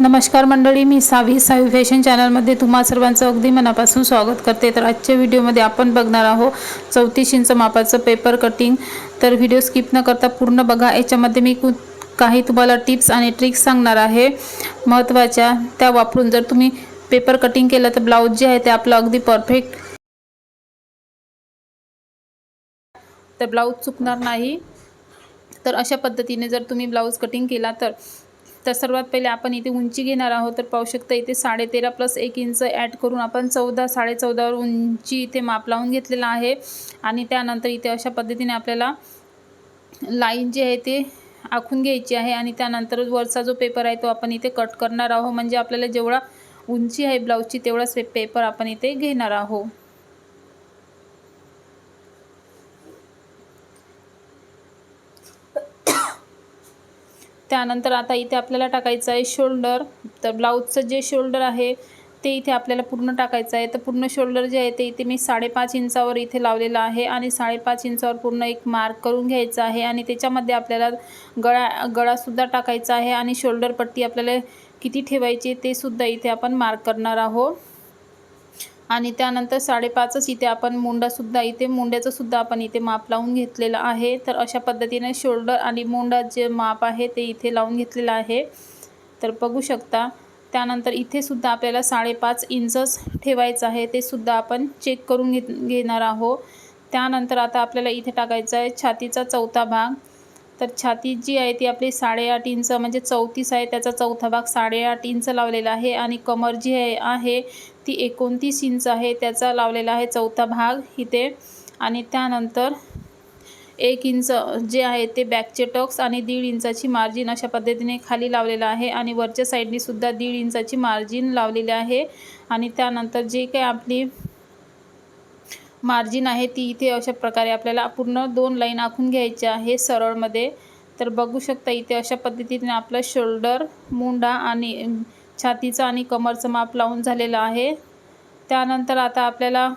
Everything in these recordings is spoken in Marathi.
नमस्कार मंडळी मी सावी सावी फॅशन चॅनलमध्ये तुम्हा सर्वांचं अगदी मनापासून स्वागत करते. तर आजच्या व्हिडिओमध्ये आपण बघणार आहोत चौतीस इंच मापाचं पेपर कटिंग तर व्हिडिओ स्किप न करता पूर्ण बघा. याच्यामध्ये मी काही तुम्हाला टिप्स आणि ट्रिक्स सांगणार आहे. महत्त्वाच्या त्या वापरून जर तुम्ही पेपर कटिंग केलं तर ब्लाऊज जे आहे ते आपलं अगदी परफेक्ट तर ब्लाऊज चुकणार नाही. तर अशा पद्धतीने जर तुम्ही ब्लाऊज कटिंग केला तर तर सर्वात पहिले आपण इथे उंची घेणार आहोत. तर पाहू शकता इथे साडे तेरा प्लस एक इंच ॲड करून आपण चौदा साडेचौदावर उंची इथे माप लावून घेतलेला आहे. आणि त्यानंतर इथे अशा पद्धतीने आपल्याला लाईन जी आहे ते आखून घ्यायची आहे. आणि त्यानंतर वरचा जो पेपर आहे तो आपण इथे कट करणार आहोत. म्हणजे आपल्याला जेवढा उंची आहे ब्लाऊजची तेवढाच पेपर आपण इथे घेणार आहोत. त्यानंतर आता इथे आपल्याला टाकायचं आहे शोल्डर. तर ब्लाऊजचं जे शोल्डर आहे ते इथे आपल्याला पूर्ण टाकायचं आहे. तर पूर्ण शोल्डर जे आहे ते इथे मी साडेपाच इंचावर इथे लावलेलं आहे आणि साडेपाच इंचावर पूर्ण एक मार्क करून घ्यायचं आहे आणि त्याच्यामध्ये आपल्याला गळा गळासुद्धा टाकायचा आहे आणि शोल्डर पट्टी आपल्याला किती ठेवायची ते सुद्धा इथे आपण मार्क करणार आहोत. आणि त्यानंतर साडेपाचच इथे आपण मुंडासुद्धा इथे मुंड्याचंसुद्धा आपण इथे माप लावून घेतलेलं आहे. तर अशा पद्धतीने शोल्डर आणि मुंडा जे माप आहे ते इथे लावून घेतलेलं आहे. तर बघू शकता त्यानंतर इथे सुद्धा आपल्याला साडेपाच इंचच ठेवायचं आहे ते सुद्धा आपण चेक करून घेत घेणार आहोत. त्यानंतर आता आपल्याला इथे टाकायचं आहे छातीचा चौथा भाग. तर छाती जी आहे ती आपली साडेआठ इंच म्हणजे चौतीस आहे त्याचा चौथा भाग साडेआठ इंच लावलेला आहे आणि कमर जी आहे आहे ती एकोणतीस इंच आहे त्याचा लावलेला आहे चौथा भाग इथे. आणि त्यानंतर एक इंच जे आहे ते बॅकचे टक्स आणि दीड इंचाची मार्जिन अशा पद्धतीने खाली लावलेलं आहे आणि वरच्या साईडनीसुद्धा दीड इंचाची मार्जिन लावलेली आहे. आणि त्यानंतर जे काही आपली मार्जिन आहे ती इथे अशा प्रकारे आपल्याला पूर्ण दोन लाईन आखून घ्यायची आहे सरळमध्ये. तर बघू शकता इथे अशा पद्धतीने आपलं शोल्डर मुंडा आणि छातीचं आणि कमरचं माप लावून झालेलं आहे. त्यानंतर आता आपल्याला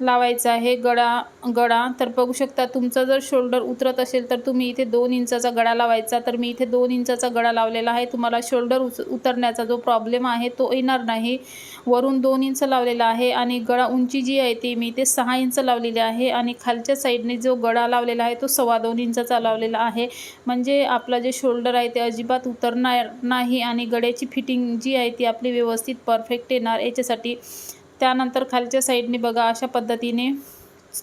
लावायचा आहे. गळा गळा. तर बघू शकता तुमचं जर शोल्डर उतरत असेल तर तुम्ही इथे दोन इंचाचा गळा लावायचा. तर मी इथे दोन इंचाचा गळा लावलेला आहे. तुम्हाला शोल्डर उच उतरण्याचा जो प्रॉब्लेम आहे तो येणार नाही. वरून दोन इंच लावलेला आहे आणि गळा उंची जी आहे ती मी इथे सहा इंच लावलेली आहे. आणि खालच्या साईडने जो गळा लावलेला आहे तो सव्वा दोन इंचाचा लावलेला आहे. म्हणजे आपला जे शोल्डर आहे ते अजिबात उतरणार नाही आणि गळ्याची फिटिंग जी आहे ती आपली व्यवस्थित परफेक्ट येणार. याच्यासाठी त्यानंतर खालच्या साईडने बघा अशा पद्धतीने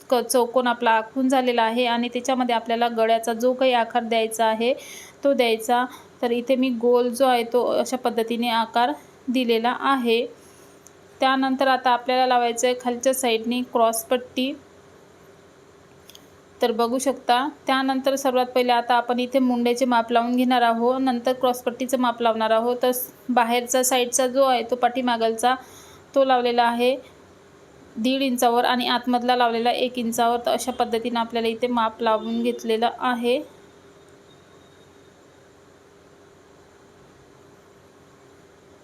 क चौकोन आपला आखून झालेला आहे आणि त्याच्यामध्ये आपल्याला गळ्याचा जो काही आकार द्यायचा आहे तो द्यायचा. तर इथे मी गोल जो आहे तो अशा पद्धतीने आकार दिलेला आहे. त्यानंतर आता आपल्याला लावायचं आहे खालच्या साईडने क्रॉसपट्टी तर बघू शकता त्यानंतर सर्वात पहिले आता आपण इथे मुंड्याचे माप लावून घेणार आहोत. नंतर क्रॉसपट्टीचं माप लावणार आहोत. तर बाहेरचा साईडचा जो आहे तो पाठीमागलचा तो लावलेला आहे. दीड इंचावर आणि आतमधला लावलेला एक इंचावर तर अशा पद्धतीने आपल्याला इथे माप लावून घेतलेलं आहे.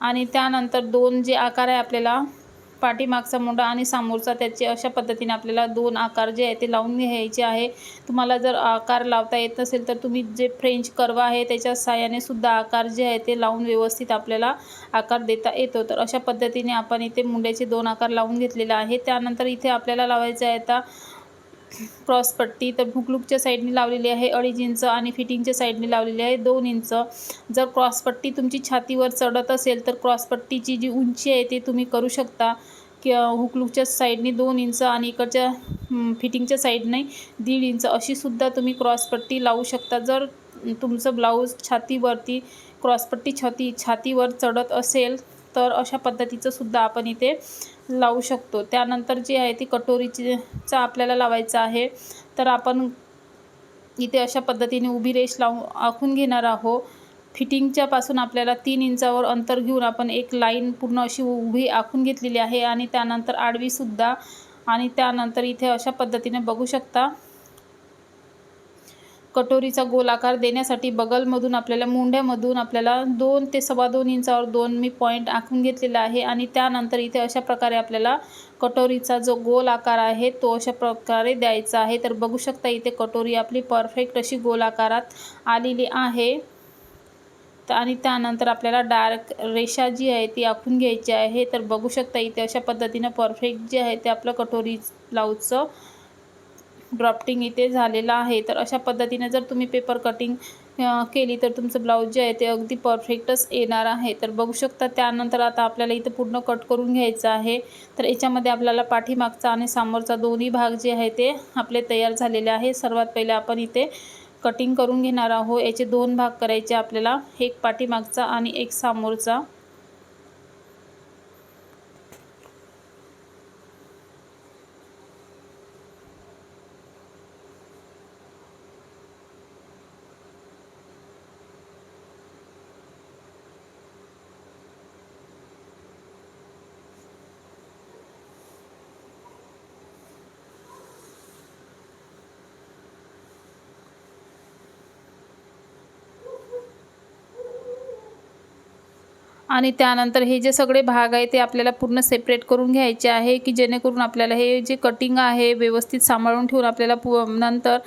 आणि त्यानंतर दोन जे आकार आहे आपल्याला पाठीमागचा मुंडा आणि समोरचा त्याचे अशा पद्धतीने आपल्याला दोन आकार जे आहे ते लावून घ्यायचे आहे. तुम्हाला जर आकार लावता येत नसेल तर तुम्ही जे फ्रेंच कर्व आहे त्याच्या साह्याने सुद्धा आकार जे आहे ते लावून व्यवस्थित आपल्याला आकार देता येतो. तर अशा पद्धतीने आपण इथे मुंड्याचे दोन आकार लावून घेतलेले आहे. त्यानंतर इथे आपल्याला लावायचं आहे आता क्रॉसपट्टी तर भुकलूकच्या साईडने लावलेली आहे अडीच इंच आणि फिटिंगच्या साईडने लावलेली आहे दोन इंच. जर क्रॉसपट्टी तुमची छातीवर चढत असेल तर क्रॉसपट्टीची जी उंची आहे ती तुम्ही करू शकता. कि हुकलूकच्या साईडने दोन इंच आणि इकडच्या फिटिंगच्या साईडने दीड इंच अशीसुद्धा तुम्ही क्रॉसपट्टी लावू शकता. जर तुमचं ब्लाऊज छातीवरती क्रॉसपट्टी छाती छातीवर चढत असेल तर अशा पद्धतीचं सुद्धा आपण इथे लावू शकतो. त्यानंतर जी आहे ती कटोरीचा आपल्याला लावायचं आहे. तर आपण इथे अशा पद्धतीने उभी रेष लावून आखून घेणार आहोत. फिटिंगच्यापासून आपल्याला तीन इंचावर अंतर घेऊन आपण एक लाईन पूर्ण अशी उभी आखून घेतलेली आहे. आणि त्यानंतर आडवीसुद्धा आणि त्यानंतर इथे अशा पद्धतीने बघू शकता. कटोरीचा गोल आकार देण्यासाठी बगलमधून आपल्याला मुंड्यामधून आपल्याला दोन ते सव्वा दोन इंचावर दोन मी पॉईंट आखून घेतलेला आहे आणि त्यानंतर इथे अशा प्रकारे आपल्याला कटोरीचा जो गोल आकार आहे तो अशा प्रकारे द्यायचा आहे. तर बघू शकता इथे कटोरी आपली परफेक्ट अशी गोल आकारात आलेली आहे. तर आणि त्यानंतर आपल्याला डार्क रेषा जी आहे ती आखून घ्यायची आहे. तर बघू शकता इथे अशा पद्धतीनं परफेक्ट जे आहे ते आपलं कटोरी ब्लाऊजचं ड्रॉफ्टिंग इथे झालेलं आहे. तर अशा पद्धतीने जर तुम्ही पेपर कटिंग केली तर तुमचं ब्लाऊज जे आहे ते अगदी परफेक्टच येणार आहे. तर बघू शकता त्यानंतर आता आपल्याला इथं पूर्ण कट करून घ्यायचं आहे. तर याच्यामध्ये आपल्याला पाठीमागचा आणि समोरचा दोन्ही भाग जे आहे ते आपले तयार झालेले आहे. सर्वात पहिले आपण इथे कटिंग करून घेणार आहोत. याचे दोन भाग करायचे आपल्याला. एक पाठीमागचा आणि एक समोरचा. आणि त्यानंतर हे जे सगळे भाग आहे ते आपल्याला पूर्ण सेपरेट करून घ्यायचे आहे की जेणेकरून आपल्याला हे जे कटिंग आहे व्यवस्थित सांभाळून ठेवून आपल्याला पु नंतर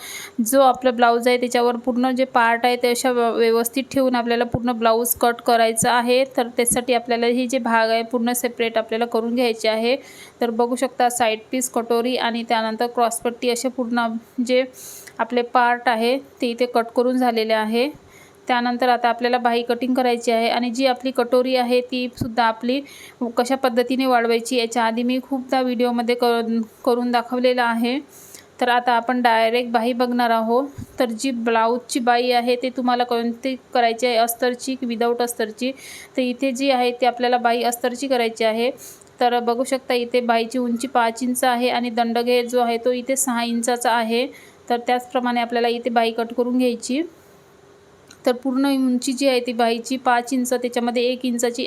जो आपला ब्लाऊज आहे त्याच्यावर पूर्ण जे पार्ट आहे ते अशा व्यवस्थित ठेवून आपल्याला पूर्ण ब्लाऊज कट करायचं आहे. तर त्यासाठी आपल्याला हे जे भाग आहे पूर्ण सेपरेट आपल्याला करून घ्यायचे आहे. तर बघू शकता साईड पीस कटोरी आणि त्यानंतर क्रॉसपट्टी असे पूर्ण जे आपले पार्ट आहे ते इथे कट करून झालेले आहे. त्यानंतर आता आपल्याला बाही कटिंग करायची आहे आणि जी आपली कटोरी आहे ती सुद्धा आपली कशा पद्धतीने वाढवायची याच्या आधी मी खूपदा व्हिडिओमध्ये कर करून दाखवलेलं आहे. तर आता आपण डायरेक्ट बाही बघणार आहोत. तर जी ब्लाऊजची बाई आहे ते तुम्हाला कोणती करायची आहे? अस्तरची की विदाऊट अस्तरची तर इथे जी आहे ती आपल्याला बाई अस्तरची करायची आहे. तर बघू शकता इथे बाईची उंची पाच इंच आहे आणि दंडघेर जो आहे तो इथे सहा इंचाचा आहे. तर त्याचप्रमाणे आपल्याला इथे बाई कट करून घ्यायची. तर पूर्ण उंची जी आहे ती बाईची पाच इंच त्याच्यामध्ये एक इंचाची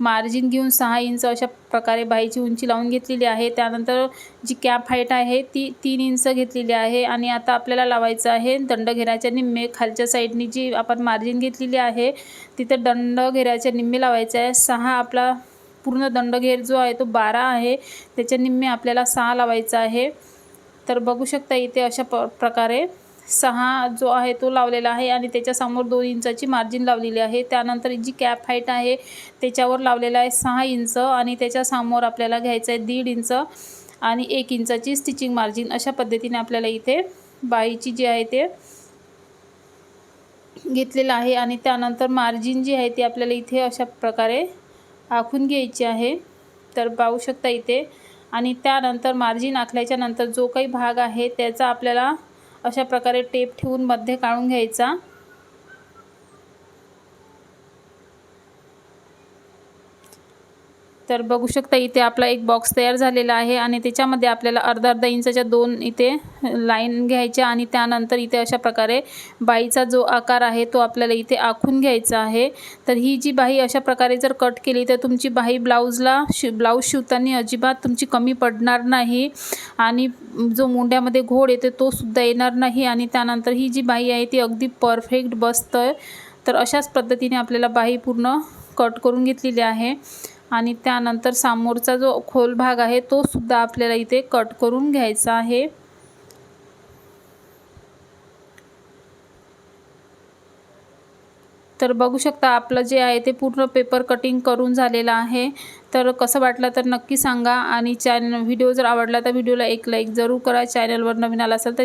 मार्जिन घेऊन सहा इंच अशा प्रकारे बाईची उंची लावून घेतलेली आहे. त्यानंतर जी कॅप हाईट आहे ती तीन इंच घेतलेली आहे आणि आता आपल्याला लावायचं आहे दंड निम्मे. खालच्या साईडनी जी आपण मार्जिन घेतलेली आहे तिथं दंड घेऱ्याच्या निम्मे लावायचं आहे. सहा आपला पूर्ण दंडघेर जो आहे तो बारा आहे. त्याच्या निम्मे आपल्याला सहा लावायचा आहे. तर बघू शकता इथे अशा प प्रकारे सहा जो आहे तो लावलेला आहे आणि त्याच्यासमोर दोन इंचाची मार्जिन लावलेली आहे. त्यानंतर जी कॅप हाईट आहे त्याच्यावर लावलेला आहे सहा इंच आणि त्याच्यासमोर आपल्याला घ्यायचं आहे दीड इंच आणि एक इंचाची स्टिचिंग मार्जिन अशा पद्धतीने आपल्याला इथे बाईची जी आहे ते घेतलेलं आहे आणि त्यानंतर मार्जिन जी आहे ती आपल्याला इथे अशा प्रकारे आखून घ्यायची आहे. तर पाहू शकता इथे. आणि त्यानंतर मार्जिन आखल्याच्या नंतर जो काही भाग आहे त्याचा आपल्याला अशा प्रकारे टेप ठेवून मध्ये काढून घ्यायचा. तर बघू शकता इथे आपला एक बॉक्स तयार झालेला आहे आणि त्याच्यामध्ये आपल्याला अर्धा अर्धा इंचाच्या दोन इथे लाईन घ्यायच्या आणि त्यानंतर इथे अशा प्रकारे बाईचा जो आकार आहे तो आपल्याला इथे आखून घ्यायचा आहे. तर ही जी बाई अशा प्रकारे जर कट केली तर तुमची बाई ब्लाऊजला शि ब्लाऊज शिवताना अजिबात तुमची कमी पडणार नाही आणि जो मुंड्यामध्ये घोड येते तो सुद्धा येणार नाही आणि त्यानंतर ही जी बाई आहे ती अगदी परफेक्ट बसतं तर अशाच पद्धतीने आपल्याला बाई पूर्ण कट करून घेतलेली आहे. आणि त्यानंतर समोरचा जो खोल भाग आहे तो सुद्धा आपल्याला इथे कट करून घ्यायचा आहे. तर बघू शकता आपलं जे आहे ते पूर्ण पेपर कटिंग करून झालेलं आहे. तर कसं वाटलं तर नक्की सांगा आणि चॅनल व्हिडिओ जर आवडला तर व्हिडिओला एक लाईक जरूर करा. चॅनलवर नवीन आला असेल तर